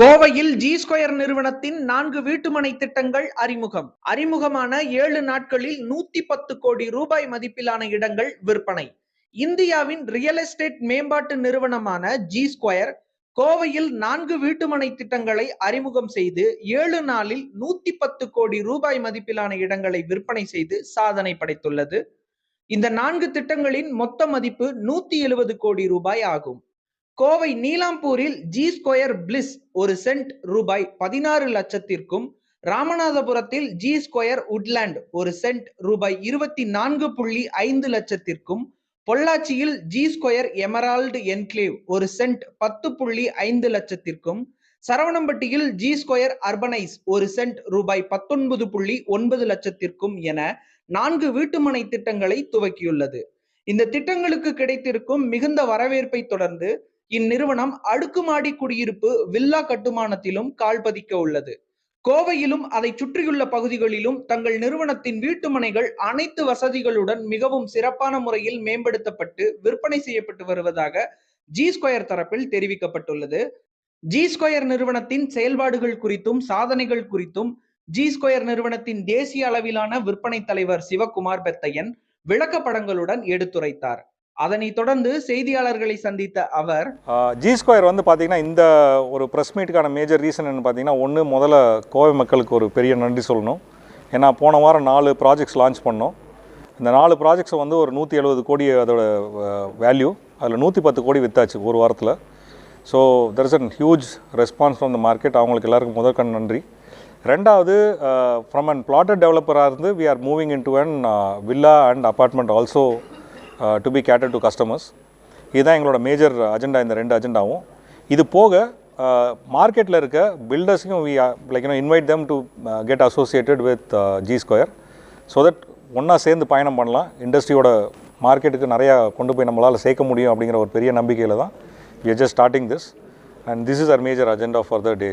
கோவையில் G square நிறுவனத்தின் நான்கு வீட்டுமனை திட்டங்கள் அறிமுகம். அறிமுகமான ஏழு நாட்களில் நூத்தி பத்து கோடி ரூபாய் மதிப்பிலான இடங்கள் விற்பனை. இந்தியாவின் ரியல் எஸ்டேட் மேம்பாட்டு நிறுவனமான ஜி ஸ்கொயர் கோவையில் நான்கு வீட்டுமனை திட்டங்களை அறிமுகம் செய்து ஏழு நாளில் நூத்தி பத்து கோடி ரூபாய் மதிப்பிலான இடங்களை விற்பனை செய்து சாதனை படைத்துள்ளது. இந்த நான்கு திட்டங்களின் மொத்த மதிப்பு நூத்தி எழுபது கோடி ரூபாய் ஆகும். கோவை நீலாம்பூரில் ஜி ஸ்கொயர் பிளிஸ் ஒரு சென்ட் ரூபாய் பதினாறு லட்சத்திற்கும் ராமநாதபுரத்தில் ஜி ஸ்கொயர் உட்லேண்ட் ஒரு சென்ட் ரூபாய் இருபத்தி நான்கு புள்ளி ஐந்து லட்சத்திற்கும் பொள்ளாச்சியில் ஜி ஸ்கொயர் எமரால்டு என்க்ளேவ் ஒரு சென்ட் பத்து புள்ளி ஐந்து லட்சத்திற்கும் சரவணம்பட்டியில் ஜி ஸ்கொயர் அர்பனைஸ் ஒரு சென்ட் ரூபாய் பத்தொன்பது புள்ளி ஒன்பது லட்சத்திற்கும் என நான்கு வீட்டுமனை திட்டங்களை துவக்கியுள்ளது. இந்த திட்டங்களுக்கு கிடைத்திருக்கும் மிகுந்த வரவேற்பை தொடர்ந்து இந்நிறுவனம் அடுக்குமாடி குடியிருப்பு வில்லா கட்டுமானத்திலும் கால் பதிக்க உள்ளது. கோவையிலும் அதை சுற்றியுள்ள பகுதிகளிலும் தங்கள் நிறுவனத்தின் வீட்டுமனைகள் அனைத்து வசதிகளுடன் மிகவும் சிறப்பான முறையில் மேம்படுத்தப்பட்டு விற்பனை செய்யப்பட்டு வருவதாக ஜி ஸ்கொயர் தரப்பில் தெரிவிக்கப்பட்டுள்ளது. ஜி ஸ்கொயர் நிறுவனத்தின் செயல்பாடுகள் குறித்தும் சாதனைகள் குறித்தும் ஜி ஸ்கொயர் நிறுவனத்தின் தேசிய அளவிலான விற்பனை தலைவர் சிவகுமார் பெத்தையன் விளக்கப்படங்களுடன் எடுத்துரைத்தார். அதனை தொடர்ந்து செய்தியாளர்களை சந்தித்த அவர் ஜி ஸ்கொயர் வந்து பார்த்திங்கன்னா இந்த ஒரு ப்ரெஸ் மீட்டுக்கான மேஜர் ரீசன் என்ன பார்த்தீங்கன்னா ஒன்று முதல்ல கோவை மக்களுக்கு ஒரு பெரிய நன்றி சொல்லணும். ஏன்னா போன வாரம் நாலு ப்ராஜெக்ட்ஸ் லான்ச் பண்ணோம். இந்த நாலு ப்ராஜெக்ட்ஸை வந்து ஒரு நூற்றி எழுபது கோடி அதோட வேல்யூ அதில் நூற்றி பத்து கோடி வித்தாச்சு ஒரு வாரத்தில். So there is an huge response from the market அவங்களுக்கு எல்லாருக்கும் முதற்கண் நன்றி. ரெண்டாவது ஃப்ரம் அன் பிளாட்டட் டெவலப்பராக இருந்து we are moving in to an villa and apartment also to be cater to customers இதுதான் எங்களோட மேஜர் அஜெண்டா இந்த ரெண்டு அஜெண்டாவும் இது போக uh, மார்க்கெட்டில் இருக்க பில்டர்ஸையும் we like you know invite them to get associated with G square so that ஒன்றா சேர்ந்து பயணம் பண்ணலாம். இண்டஸ்ட்ரியோட மார்க்கெட்டுக்கு நிறையா கொண்டு போய் நம்மளால் சேர்க்க முடியும் அப்படிங்கிற ஒரு பெரிய நம்பிக்கையில் தான் we are just starting this and this is our major agenda for the day